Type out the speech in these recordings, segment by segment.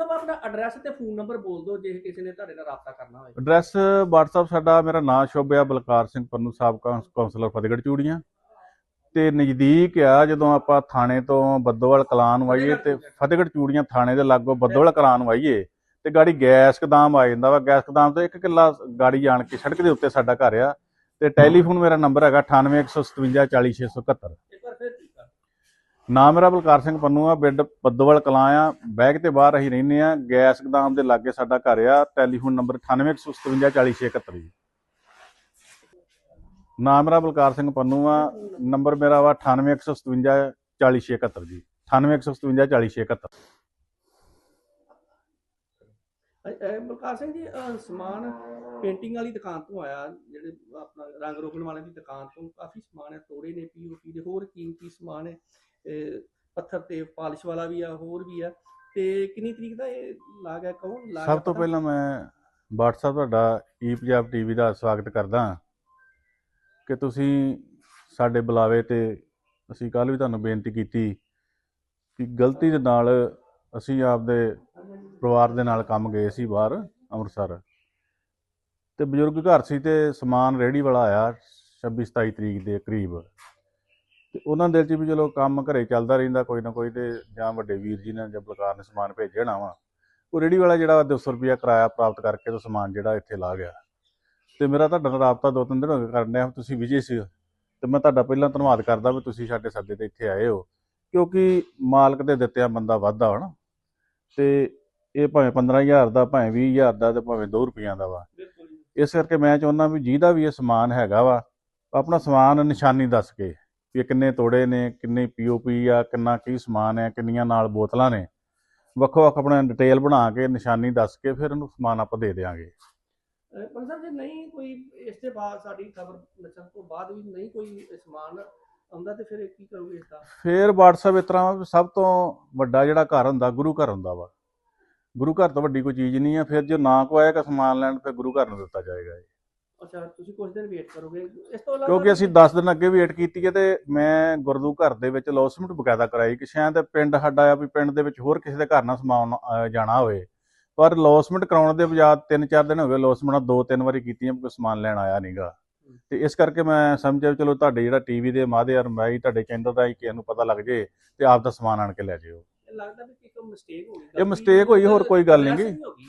ਸਾਹਿਬ ਆਪਣਾ ਐਡਰੈਸ ਤੇ phone number ਬੋਲ ਦਿਓ ਜੇ ਕਿਸੇ ਨੇ ਤੁਹਾਡੇ ਨਾਲ ਰਾਬਤਾ ਕਰਨਾ ਹੋਵੇ ਐਡਰੈਸ WhatsApp ਸਾਡਾ ਮੇਰਾ ਨਾਮ ਸ਼ੋਭਿਆ ਬਲਕਾਰ ਸਿੰਘ ਪੰਨੂ ਸਾਬਕਾ ਕੌਂਸਲਰ ਫਤਿਹਗੜ੍ਹ ਚੂੜੀਆਂ। ਤੇ ਨਜ਼ਦੀਕ ਆ ਜਦੋਂ ਆਪਾਂ ਥਾਣੇ ਤੋਂ ਬੱਦੋਵਾਲ ਕਲਾਨ ਵਾਈਏ ਤੇ ਫਤਿਹਗੜ੍ਹ ਚੂੜੀਆਂ ਥਾਣੇ ਦੇ ਲਾਗੋਂ ਬੱਦੋਵਾਲ ਕਲਾਨ ਵਾਈਏ ਤੇ ਗਾੜੀ ਗੈਸ ਕਦਾਮ ਆ ਜਾਂਦਾ ਵਾ। ਗੈਸ ਕਦਾਮ ਤੋਂ 1 ਕਿੱਲਾ ਗਾੜੀ ਆਣ ਕੇ ਸੜਕ ਦੇ ਉੱਤੇ ਸਾਡਾ ਘਰ ਆ ਤੇ ਟੈਲੀਫੋਨ ਮੇਰਾ ਨੰਬਰ ਹੈਗਾ 9815740671 ਇੱਕ ਵਾਰ ਫਿਰ ਠੀਕ ਆ ਨਾਮ ਮੇਰਾ ਬਲਕਾਰ ਸਿੰਘ ਪੰਨੂ ਆ ਬਿੱਡ ਬੱਦੋਵਾਲ ਕਲਾਂ ਆ। ਬੈਗ ਤੇ ਬਾਹਰ ਅਸੀਂ ਰਹਿੰਦੇ ਆ। ਗੈਸ ਗਦਾਮ ਦੇ ਲਾਗੇ ਸਾਡਾ ਘਰ ਆ। ਟੈਲੀਫੋਨ ਨੰਬਰ 9815740671 ਜੀ। ਨਾਮ ਮੇਰਾ ਬਲਕਾਰ ਸਿੰਘ ਪੰਨੂ ਆ। ਨੰਬਰ ਮੇਰਾ ਵਾ 9815740671 ਜੀ। 9815740671 ਬਲਕਾਰ ਸਿੰਘ ਜੀ ਸਮਾਨ ਪੇਂਟਿੰਗ ਵਾਲੀ ਦੁਕਾਨ ਤੋਂ ਆਇਆ। ਜਿਹੜੇ ਆਪਣਾ ਰੰਗ ਰੋਗਣ ਵਾਲੇ ਦੀ ਦੁਕਾਨ ਤੋਂ ਕਾਫੀ ਸਮਾਨ ਹੈ, ਤੋੜੇ ਨੇ ਪੀਓਪੀ ਦੇ ਹੋਰ ਕੀਮਤੀ ਸਮਾਨ ਹੈ। ਪੱਥਰ ਤੇ ਪਾਲਿਸ਼ ਵਾਲਾ ਵੀ ਆ ਹੋਰ ਵੀ ਆ। ਤੇ ਕਿੰਨੀ ਤਰੀਕ ਦਾ ਇਹ ਲਾ ਗਿਆ ਕੌਣ ਲਾ ਗਿਆ ਸਭ ਤੋਂ? ਪਹਿਲਾਂ ਮੈਂ WhatsApp ਤੁਹਾਡਾ ਈ ਪੰਜਾਬ ਟੀਵੀ ਦਾ ਸਵਾਗਤ ਕਰਦਾ ਹਾਂ। ਕਿ ਤੁਸੀਂ ਸਾਡੇ ਬੁਲਾਵੇ ਤੇ ਅਸੀਂ ਕੱਲ ਵੀ ਤੁਹਾਨੂੰ ਬੇਨਤੀ ਕੀਤੀ ਕਿ ਗਲਤੀ ਦੇ ਨਾਲ ਅਸੀਂ ਆਪਦੇ ਪਰਿਵਾਰ ਦੇ ਨਾਲ ਕੰਮ ਗਏ ਸੀ ਬਾਹਰ ਅੰਮ੍ਰਿਤਸਰ। ਤੇ ਬਜ਼ੁਰਗ ਘਰ ਸੀ ਤੇ ਸਮਾਨ ਰੇਹੜੀ ਵਾਲਾ ਆਇਆ 26 27 ਤਰੀਕ ਦੇ ਕਰੀਬ। ਤੇ ਉਹਨਾਂ ਦੇ ਦਿਲ 'ਚ ਵੀ ਚਲੋ ਕੰਮ ਘਰੇ ਚੱਲਦਾ ਰਹਿੰਦਾ ਕੋਈ ਨਾ ਕੋਈ ਤੇ ਜਾਂ ਵੱਡੇ ਵੀਰ ਜੀ ਨੇ ਜਾਂ ਬਲਕਾਰ ਨੇ ਸਮਾਨ ਭੇਜਣਾ ਵਾ, ਉਹ ਰੇਹੜੀ ਵਾਲਾ ਜਿਹੜਾ 200 ਰੁਪਿਆ ਕਿਰਾਇਆ ਪ੍ਰਾਪਤ ਕਰਕੇ ਤੇ ਸਮਾਨ ਜਿਹੜਾ ਇੱਥੇ ਲਾ ਗਿਆ। ਤੇ ਮੇਰਾ ਤੁਹਾਡਾ ਨਾਲ ਰਾਬਤਾ ਦੋ ਤਿੰਨ ਦਿਨ ਹੋ ਗਏ ਕਰਨ ਡਿਆ, ਤੁਸੀਂ ਵਿਜੇ ਸੀ ਤੇ ਮੈਂ ਤੁਹਾਡਾ ਪਹਿਲਾਂ ਧੰਨਵਾਦ ਕਰਦਾ ਵੀ ਤੁਸੀਂ ਸਾਡੇ ਸੱਦੇ ਤੇ ਇੱਥੇ ਆਏ ਹੋ ਕਿਉਂਕਿ ਮਾਲਕ ਦੇ ਦਿੱਤਿਆਂ ਬੰਦਾ ਵਾਧਾ ਹਨਾ ਤੇ ਇਹ ਭਾਵੇਂ 15000 ਦਾ, ਭਾਵੇਂ 20000 ਦਾ ਤੇ ਭਾਵੇਂ 2 ਰੁਪਈਆਂ ਦਾ ਵਾ। ਇਸ ਕਰਕੇ ਮੈਂ ਚਾਹੁੰਦਾ ਵੀ ਜਿਹਦਾ ਵੀ ਇਹ ਸਮਾਨ ਹੈਗਾ ਵਾ, ਆਪਣਾ ਸਮਾਨ ਨਿਸ਼ਾਨੀ ਦੱਸ ਕੇ ਵੀ ਕਿੰਨੇ ਤੋੜੇ ਨੇ ਕਿੰਨੇ ਪੀਓਪੀ ਆ ਕਿੰਨਾ ਕੀ ਸਮਾਨ ਹੈ ਕਿੰਨੀਆਂ ਨਾਲ ਬੋਤਲਾਂ ਨੇ। ਵੱਖੋ ਵੱਖ ਆਪਣਾ ਡਿਟੇਲ ਬਣਾ ਕੇ ਨਿਸ਼ਾਨੀ ਦੱਸ ਕੇ ਫਿਰ ਇਹਨੂੰ ਸਮਾਨ ਆਪਾਂ ਦੇ ਦੇਵਾਂਗੇ ਅ, ਪਰ ਸਰ ਜੇ ਨਹੀਂ ਕੋਈ ਇਸ ਦੇ ਬਾਅਦ ਸਾਡੀ ਖਬਰ ਲੱਛਣ ਤੋਂ ਬਾਅਦ ਵੀ ਨਹੀਂ ਕੋਈ ਸਮਾਨ ਆਉਂਦਾ ਤੇ ਫਿਰ ਕੀ ਕਰੋਗੇ ਇਸ ਦਾ? ਫਿਰ WhatsApp ਇਸ ਤਰ੍ਹਾਂ ਸਭ ਤੋਂ ਵੱਡਾ ਜਿਹੜਾ ਘਰ ਹੁੰਦਾ ਗੁਰੂ ਘਰ ਹੁੰਦਾ ਵਾ। ਗੁਰੂ ਘਰ ਤੋਂ ਵੱਡੀ ਕੋਈ ਚੀਜ਼ ਨਹੀਂ ਆ ਫਿਰ ਜੇ ਨਾ ਕੋ ਆਏਗਾ ਸਮਾਨ ਲੈਣ ਫਿਰ ਗੁਰੂ ਘਰ ਨੂੰ ਦਿੱਤਾ ਜਾਏਗਾ ਅੱਛਾ ਤੁਸੀਂ ਕੁਝ ਦਿਨ ਵੇਟ ਕਰੋਗੇ। ਇਸ ਤੋਂ ਇਲਾਵਾ ਕਿਉਂਕਿ ਅਸੀਂ 10 ਦਿਨ ਅੱਗੇ ਵੇਟ ਕੀਤੀ ਹੈ ਤੇ ਮੈਂ ਗੁਰਦੂ ਘਰ ਦੇ ਵਿੱਚ ਲੌਸਮੈਂਟ ਬਕਾਇਦਾ ਕਰਾਈ। ਕਿ ਸ਼ਾਇਦ ਪਿੰਡ ਸਾਡਾ ਆ ਵੀ ਪਿੰਡ ਦੇ ਵਿੱਚ ਹੋਰ ਕਿਸੇ ਦੇ ਘਰ ਨਾਲ ਸਮਾਨ ਅਹ, ਜਾਣਾ ਹੋਵੇ। ਪਰ ਲੌਸਮੈਂਟ ਕਰਾਉਣ ਦੇ ਬਜਾਏ 3-4 ਦਿਨ ਹੋ ਗਏ ਲੌਸਮੈਂਟ ਦੋ ਤਿੰਨ ਵਾਰੀ ਕੀਤੀਆਂ ਕੋਈ ਸਮਾਨ ਲੈਣ ਆਇਆ ਨਹੀਂਗਾ ਤੇ ਇਸ ਕਰਕੇ ਮੈਂ ਸਮਝਿਆ ਚਲੋ ਤੁਹਾਡੇ ਜਿਹੜਾ ਟੀਵੀ ਦੇ ਮਾਧਿਅਮ ਰਾਹੀਂ ਤੁਹਾਡੇ ਚੈਨਲ ਰਾਹੀਂ ਕਿਸੇ ਨੂੰ ਪਤਾ ਲੱਗ ਜੇ ਤੇ ਆਪ ਦਾ ਸਮਾਨ ਆਣ ਕੇ ਲੈ ਜਿਓ। ਲੱਗਦਾ ਵੀ ਇੱਕ ਮਿਸਟੇਕ ਹੋ ਗਈ। ਇਹ mistake ਹੋਈ, ਹੋਰ ਕੋਈ ਗੱਲ ਨੀ ਗੀ। Address ਹੋ ਗਈ।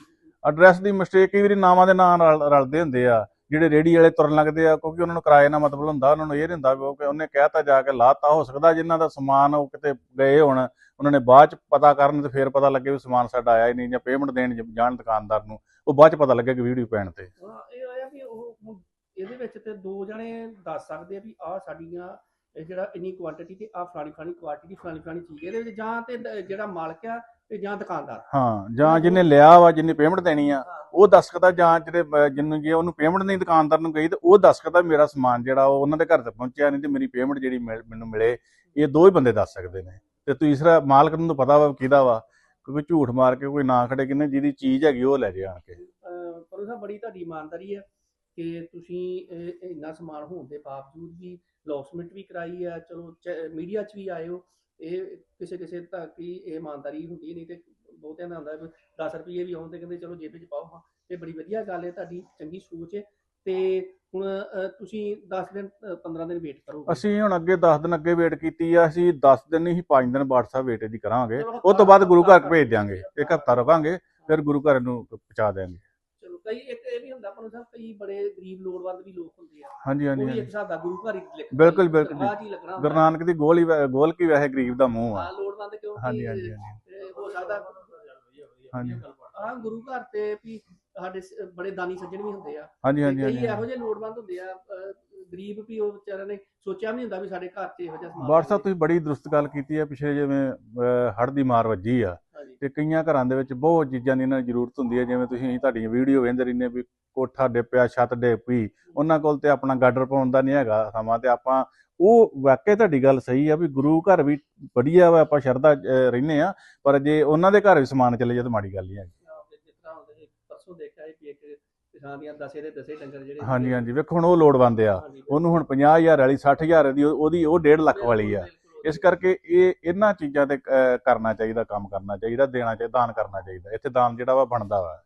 ਐਡਰੈਸ ਦੀ ਮਿਸਟੇਕ ਕਈ ਵਾਰੀ ਨਾਵਾਂ ਦੇ ਨਾਂ ਰਲ- ਰਲਦੇ ਹੁੰਦੇ ਆ। ਜਿਹੜੇ ਰੇੜੀ ਵਾਲੇ ਤੁਰਨ ਲੱਗਦੇ ਆ, ਕਿਉਂਕਿ ਉਹਨਾਂ ਨੂੰ ਕਿਰਾਏ ਨਾਲ ਮਤਲਬ ਹੁੰਦਾ, ਉਹਨਾਂ ਨੂੰ ਇਹ ਨਹੀਂ ਹੁੰਦਾ ਕਿ ਉਹਨੇ ਕਹਿਤਾ ਜਾ ਕੇ ਲਾਤਾ, ਹੋ ਸਕਦਾ ਜਿਨ੍ਹਾਂ ਦਾ ਸਮਾਨ ਉਹ ਕਿਤੇ ਗਏ ਹੋਣ, ਉਹਨਾਂ ਨੇ ਬਾਅਦ ਚ ਪਤਾ ਕਰਨ ਤੇ ਫਿਰ ਪਤਾ ਲੱਗੇ ਵੀ ਸਮਾਨ ਸਾਡਾ ਆਇਆ ਹੀ ਨਹੀਂ, ਜਾਂ ਪੇਮੈਂਟ ਦੇਣ ਜਾਣ ਦੁਕਾਨਦਾਰ ਨੂੰ, ਉਹ ਬਾਅਦ ਚ ਪਤਾ ਲੱਗੇ ਕਿ ਵੀਡੀਓ ਪੈਣ ਤੇ। ਇਹ ਆਇਆ ਵੀ ਉਹ ਇਹਦੇ ਵਿੱਚ ਤੇ ਦੋ ਜਣੇ ਦੱਸ ਸਕਦੇ ਆ ਵੀ ਆਹ ਸਾਡੀਆਂ ਇਹ ਜਿਹੜਾ ਇੰਨੀ ਕੁਆਂਟੀਟੀ ਤੇ ਆਹ ਫਲਾਣੀ ਫਲਾਣੀ ਕੁਆਂਟੀਟੀ ਫਲਾਣੀ ਫਲਾਣੀ ਚੀਜ਼ ਇਹਦੇ ਵਿੱਚ ਜਾਂ ਤੇ ਦ- ਜਿਹੜਾ ਮਾਲਕ ਆ ਤੇ ਜਾਂ ਦੁਕਾਨਦਾਰ। ਹਾਂ ਜਾਂ ਜਿਹਨੇ ਲਿਆ ਵਾ ਜਿੰਨੀ ਪੇਮੈਂਟ ਦੇਣੀ ਆ ਉਹ ਦੱਸ ਸਕਦਾ ਜਾਂ ਜਿਹੜੇ ਅਹ, ਜਿਹਨੂੰ ਜੇ ਉਹਨੂੰ ਪੇਮੈਂਟ ਨਹੀਂ ਦੁਕਾਨਦਾਰ ਨੂੰ ਗਈ ਤੇ ਉਹ ਦੱਸ ਸਕਦਾ ਮੇਰਾ ਸਮਾਨ ਜਿਹੜਾ ਉਹ ਉਹਨਾਂ ਦੇ ਘਰ ਤੇ ਪਹੁੰਚਿਆ ਨਹੀਂ ਤੇ ਮੇਰੀ ਪੇਮੈਂਟ ਜਿਹੜੀ ਮਿਲ- ਮੈਨੂੰ ਮਿਲੇ ਇਹ ਦੋ ਹੀ ਬੰਦੇ ਦੱਸ ਸਕਦੇ ਨੇ। ਤੇ ਤੀਸਰਾ ਮਾਲਕ ਨੂੰ ਤਾਂ ਪਤਾ ਵਾ ਕਿਹਦਾ ਵਾ ਕਿਉਂਕਿ ਝੂਠ ਮਾਰ ਕੇ ਕੋਈ ਨਾ ਖੜੇ ਕਿਨੇ ਜਿਹਦੀ ਚੀਜ਼ ਹੈਗੀ ਉਹ ਲੈ ਜੇ ਆਣ ਕੇ। ਅਹ ਪਰ ਉਹ ਬੜੀ ਤੁਹਾਡੀ ਇਮਾਨਦਾਰੀ ਹੈ। ਕਿ ਤੁਸੀਂ ਇੰਨਾ ਸਮਾਨ ਹੋਣ ਦੇ ਬਾਵਜੂਦ ਵੀ ਲੌਸਮੈਂਟ ਵੀ ਕਰਾਈ ਆ ਚਲੋ ਮੀਡੀਆ 'ਚ ਵੀ ਆਏ ਹੋ ਇਹ ਕਿਸੇ ਕਿਸੇ ਤੱਕ ਹੀ ਇਹ ਇਮਾਨਦਾਰੀ ਹੁੰਦੀ ਨਹੀਂ ਤੇ ਬਹੁਤਿਆਂ ਦਾ ਹੁੰਦਾ 10 ਰੁਪਏ ਵੀ ਆਉਂਦੇ ਕਹਿੰਦੇ ਚਲੋ ਜੇਬ ਵਿੱਚ ਪਾਓ ਹਾਂ। ਇਹ ਬੜੀ ਵਧੀਆ ਗੱਲ ਹੈ ਤੁਹਾਡੀ ਚੰਗੀ ਸੋਚ ਹੈ। ਤੇ ਹੁਣ ਤੁਸੀਂ 10 ਦਿਨ ਅਹ, 15 ਦਿਨ ਵੇਟ ਕਰੋਗੇ। ਅਸੀਂ ਹੁਣ ਅੱਗੇ 10 ਦਿਨ ਅੱਗੇ ਵੇਟ ਕੀਤੀ ਆ ਅਸੀਂ 10 ਦਿਨ ਨਹੀਂ 5 ਦਿਨ WhatsApp ਵੇਟ ਦੀ ਕਰਾਂਗੇ। ਉਹ ਤੋਂ ਬਾਅਦ ਗੁਰੂ ਘਰ ਭੇਜ ਦਿਆਂਗੇ। ਇੱਕ ਹਫਤਾ ਰਵਾਂਗੇ ਫਿਰ ਗੁਰੂ ਘਰ ਨੂੰ ਪਹੁੰਚਾ ਦਿਆਂਗੇ। ਚਲੋ ਕਈ ਇੱਕ ਇਹ ਵੀ ਹੁੰਦਾ ਪਰ ਸਾਹਿਬ ਕਈ ਬੜੇ ਗਰੀਬ ਲੋੜਵੰਦ ਵੀ ਲੋਕ ਹੁੰਦੇ ਆ ਹਾਂਜੀ ਹਾਂਜੀ ਉਹ ਵੀ ਹਾਂਜੀ ਇੱਕ ਹਿਸਾਬ ਦਾ ਗੁਰੂ ਘਰ ਹੀ ਲਿਖ ਬਿਲਕੁਲ, ਬਿਲਕੁਲ ਲੱਗਣਾ ਹੁੰਦਾ। ਗੁਰੂ ਨਾਨਕ ਦੀ ਗੋਲ ਹੀ ਵੈ- ਗੋਲ ਕੀ ਵੈਸੇ ਗਰੀਬ ਦਾ ਮੂੰਹ ਆ ਹਾਂ ਲੋੜਵੰਦ ਕਿਉਂਕਿ ਹਾਂਜੀ ਹਾਂਜੀ ਹਾਂਜੀ ਇਹ ਹੋ ਸਕਦਾ ਹਾਂਜੀ। ਹਾਂ ਗੁਰੂ ਘਰ ਤੇ ਵੀ ਸਾਡੇ ਸ- ਬੜੇ ਦਾਨੀ ਸੱਜਣ ਵੀ ਹੁੰਦੇ ਆ ਹਾਂਜੀ ਹਾਂਜੀ ਕਈ ਹਾਂਜੀ ਇਹੋ ਜਿਹੇ ਲੋੜਵੰਦ ਹੁੰਦੇ ਆ ਅਹ, ਗਰੀਬ ਵੀ ਉਹ ਵਿਚਾਰਿਆਂ ਨੇ ਸੋਚਿਆ ਵੀ ਨਹੀਂ ਹੁੰਦਾ ਵੀ ਸਾਡੇ ਘਰ 'ਚ ਇਹੋ ਜਿਹਾ ਸਮਾਨ ਸਾਹਿਬ ਹੋਵੇ। ਤੁਸੀਂ ਬੜੀ ਦਰੁਸਤ ਗੱਲ ਕੀਤੀ ਹੈ ਪਿਛਲੇ ਜਿਵੇਂ ਹੜ੍ਹ ਦੀ ਮਾਰ ਵੱਜੀ ਆ। ਤੇ ਕਈਆਂ ਘਰਾਂ ਦੇ ਵਿੱਚ ਬਹੁਤ ਚੀਜ਼ਾਂ ਦੀ ਇਹਨਾਂ ਨੂੰ ਜ਼ਰੂਰਤ ਹੁੰਦੀ ਹੈ ਜਿਵੇਂ ਤੁਸੀਂ ਤੁਹਾਡੀਆਂ ਵੀਡੀਓ ਵੇਖਦੇ ਰਹਿੰਦੇ ਵੀ ਕੋਠਾ ਡਿੱਪਿਆ ਛੱਤ ਡਿੱਗ ਪਈ ਉਹਨਾਂ ਕੋਲ ਤੇ ਆਪਣਾ ਗਾਡਰ ਪਾਉਣ ਦਾ ਨਹੀਂ ਹੈਗਾ ਸਮਾਂ ਤੇ ਆਪਾਂ ਉਹ ਵਾਕਿਆ ਤੁਹਾਡੀ ਗੱਲ ਸਹੀ ਆ ਵੀ ਗੁਰੂ ਘਰ ਵੀ ਵਧੀਆ ਵਾ ਆਪਾਂ ਸ਼ਰਧਾ ਰਹਿੰਦੇ ਆ ਪਰ ਜੇ ਉਹਨਾਂ ਦੇ ਘਰ ਵੀ ਸਮਾਨ ਚਲੇ ਜਾਏ ਤਾਂ ਮਾੜੀ ਗੱਲ ਨਹੀਂ ਹੈਗੀ। ਪਰਸੋਂ ਦੇਖਿਆ ਸੀ ਇੱਕ ਕਿਸਾਨ ਦੀਆਂ ਦਸੇ ਦੇ ਦਸੇ ਡੰਗਰ ਜਿਹੜੇ ਹਾਂਜੀ ਹਾਂਜੀ ਵੇਖੋ ਹੁਣ ਉਹ ਲੋੜਵੰਦ ਆ ਉਹਨੂੰ ਹੁਣ 50000 ਵਾਲੀ 60000 ਦੀ ਉਹ- ਉਹਦੀ ਉਹ 1.5 ਲੱਖ ਵਾਲੀ ਆ। ਇਸ ਕਰਕੇ ਇਹ ਇਹਨਾਂ ਚੀਜ਼ਾਂ ਤੇ ਅਹ, ਕਰਨਾ ਚਾਹੀਦਾ ਕੰਮ ਕਰਨਾ ਚਾਹੀਦਾ ਦੇਣਾ ਚਾਹੀਦਾ ਦਾਨ ਕਰਨਾ ਚਾਹੀਦਾ। ਇੱਥੇ ਦਾਨ ਜਿਹੜਾ ਵਾ ਬਣਦਾ ਵਾ।